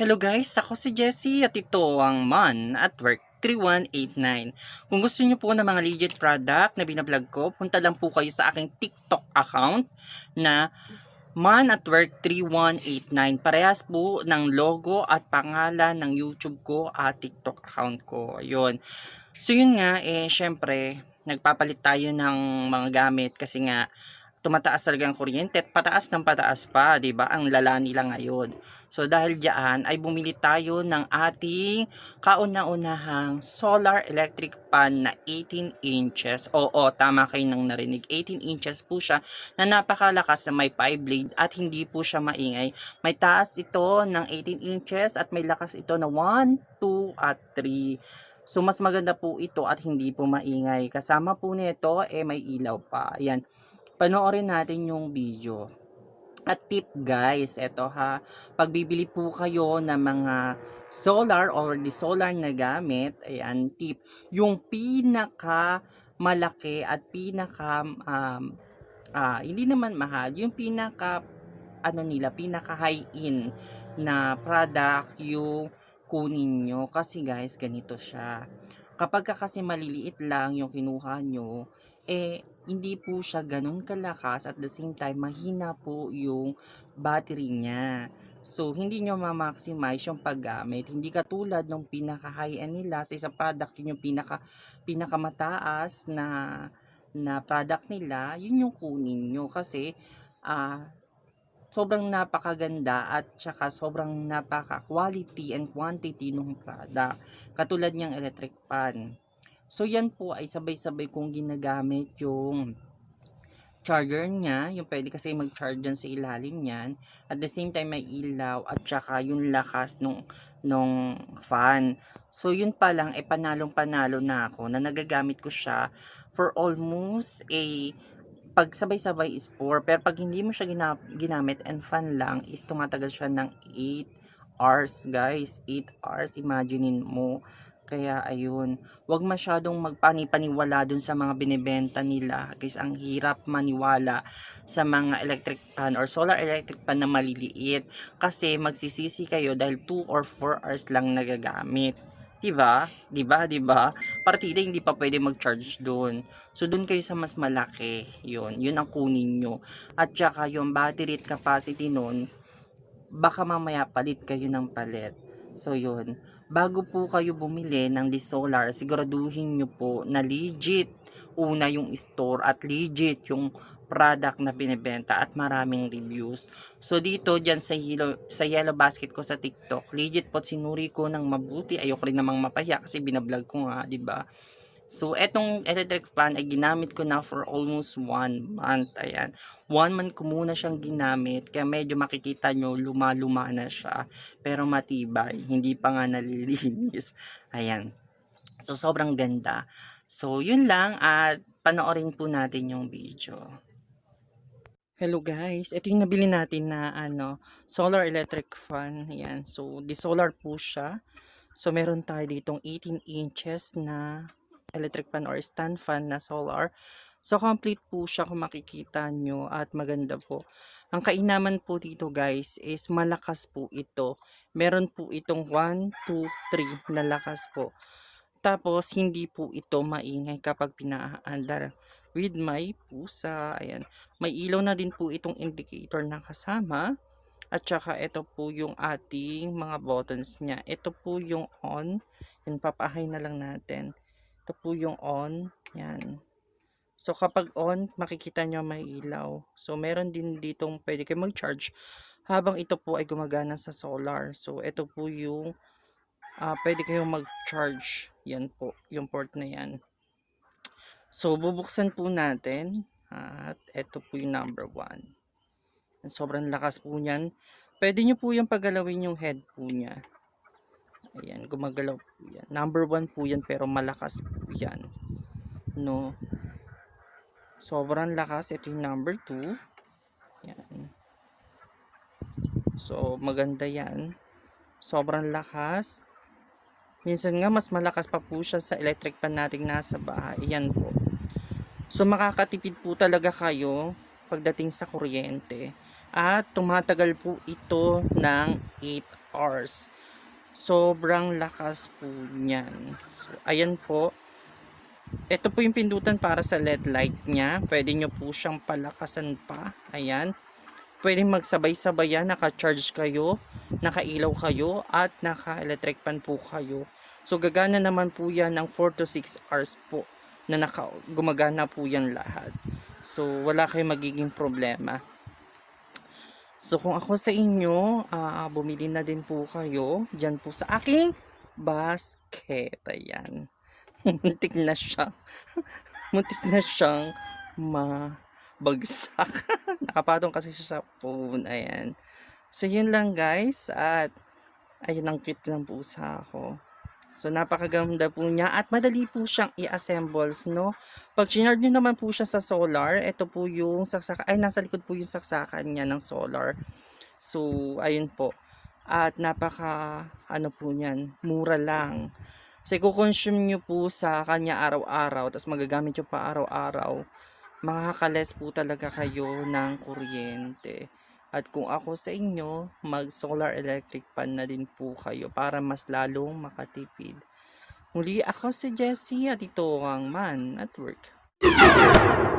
Hello guys, ako si Jessie at ito ang Man at Work 3189. Kung gusto niyo po ng mga legit product na binablog ko, punta lang po kayo sa aking TikTok account na Man at Work 3189. Parehas po ng logo at pangalan ng YouTube ko at TikTok account ko. Ayun. So yun nga, eh syempre, nagpapalit tayo ng mga gamit kasi nga tumataas talaga ang kuryente at pataas ng pataas pa, 'di ba? Ang lala nila ngayon. So dahil diyan ay bumili tayo ng ating kauna-unahang solar electric pan na 18 inches. Oo, tama kayo nang narinig. 18 inches po siya na napakalakas na may 5 blade at hindi po siya maingay. May taas ito ng 18 inches at may lakas ito na 1, 2 at 3. So mas maganda po ito at hindi po maingay. Kasama po nito eh may ilaw pa. Ayan panoorin natin yung video. At tip guys, eto ha, pag bibili po kayo ng mga solar or the solar na gamit, ayan, tip, yung pinaka malaki at pinaka, um, ah, hindi naman mahal, yung pinaka, ano nila, pinaka high-in na product yung kunin nyo. Kasi guys, ganito siya. Kapag ka kasi maliliit lang yung kinuha nyo, eh, hindi po siya ganun kalakas at the same time mahina po yung battery niya. So, hindi nyo ma-maximize yung paggamit. Hindi katulad ng pinaka high-end nila sa isang product, yun yung pinaka, pinakamataas na, na product nila, yun yung kunin nyo. Kasi, ah, sobrang napakaganda at saka sobrang napaka quality and quantity ng product. Katulad niyang electric pan. So, yan po ay sabay-sabay kong ginagamit yung charger niya, yung pwede kasi mag-charge dyan sa ilalim niyan. At the same time, may ilaw at saka yung lakas nung, nung fan. So, yun pa lang, eh, panalong-panalo na ako na nagagamit ko siya for almost a pag sabay-sabay is 4 pero pag hindi mo siya gina- ginamit and fan lang is tumatagal siya ng 8 hours guys 8 hours imaginein mo kaya ayun, wag masyadong magpani-paniwala dun sa mga binebenta nila. Guys, ang hirap maniwala sa mga electric pan or solar electric pan na maliliit kasi magsisisi kayo dahil 2 or 4 hours lang nagagamit. 'Di ba? 'Di ba? 'Di ba? Partida hindi pa pwede mag-charge doon. So doon kayo sa mas malaki. 'Yun, 'yun ang kunin nyo. At saka yung battery capacity noon baka mamaya palit kayo ng palit. So 'yun bago po kayo bumili ng solar, siguraduhin nyo po na legit una yung store at legit yung product na binibenta at maraming reviews. So dito dyan sa yellow, sa yellow basket ko sa TikTok, legit po sinuri ko ng mabuti. Ayoko rin namang mapaya kasi binablog ko nga, 'di ba? So etong electric fan ay ginamit ko na for almost one month. Ayan one month ko muna siyang ginamit kaya medyo makikita nyo luma-luma na siya pero matibay hindi pa nga nalilinis. Ayan. So sobrang ganda. So yun lang at panoorin po natin yung video. Hello guys. Ito yung nabili natin na ano solar electric fan. Ayan. So di solar po siya. So meron tayo ditong 18 inches na electric fan or stand fan na solar So, complete po siya kung makikita nyo at maganda po. Ang kainaman po dito guys is malakas po ito. Meron po itong 1, 2, 3 na lakas po. Tapos, hindi po ito maingay kapag pinaandar with my pusa. Ayan. May ilaw na din po itong indicator na kasama. At saka ito po yung ating mga buttons niya. Ito po yung on. Yan, papahay na lang natin. Ito po yung on. Yan. So, kapag on, makikita nyo may ilaw. So, meron din ditong pwede kayo mag-charge habang ito po ay gumagana sa solar. So, ito po yung uh, pwede kayong mag-charge. Yan po, yung port na yan. So, bubuksan po natin. At ito po yung number 1. Sobrang lakas po niyan. Pwede nyo po yung paggalawin yung head po niya. Ayan, gumagalaw po yan. Number 1 po yan pero malakas po yan. No, sobrang lakas. Ito yung number 2 yan. So maganda yan. Sobrang lakas. Minsan nga mas malakas pa po siya sa electric pan nating nasa bahay. Yan po. So makakatipid po talaga kayo pagdating sa kuryente. At tumatagal po ito ng 8 hours. Sobrang lakas po niyan. So, ayan po. Ito po yung pindutan para sa LED light niya. Pwede nyo po siyang palakasan pa. Ayan. Pwede magsabay-sabay yan. Naka-charge kayo, nakailaw kayo, at naka-electric pan po kayo. So, gagana naman po yan ng 4 to 6 hours po na naka, gumagana po yan lahat. So, wala kayong magiging problema. So, kung ako sa inyo, ah, bumili na din po kayo dyan po sa aking basket. Ayan. Muntik na siya. Muntik na siyang mabagsak. Nakapatong kasi siya sa phone. Ayan. So, yun lang guys. At, ayun ang cute ng pusa ko. So, napakaganda po niya at madali po siyang i-assembles, no? Pag chinard nyo naman po siya sa solar, ito po yung saksakan, ay, nasa likod po yung saksakan niya ng solar. So, ayun po. At napaka, ano po niyan, mura lang. Kasi kukonsume nyo po sa kanya araw-araw, tapos magagamit nyo pa araw-araw, makakales po talaga kayo ng kuryente. At kung ako sa inyo, mag solar electric pan na din po kayo para mas lalong makatipid. Muli ako si Jessie at ito ang Man at Work.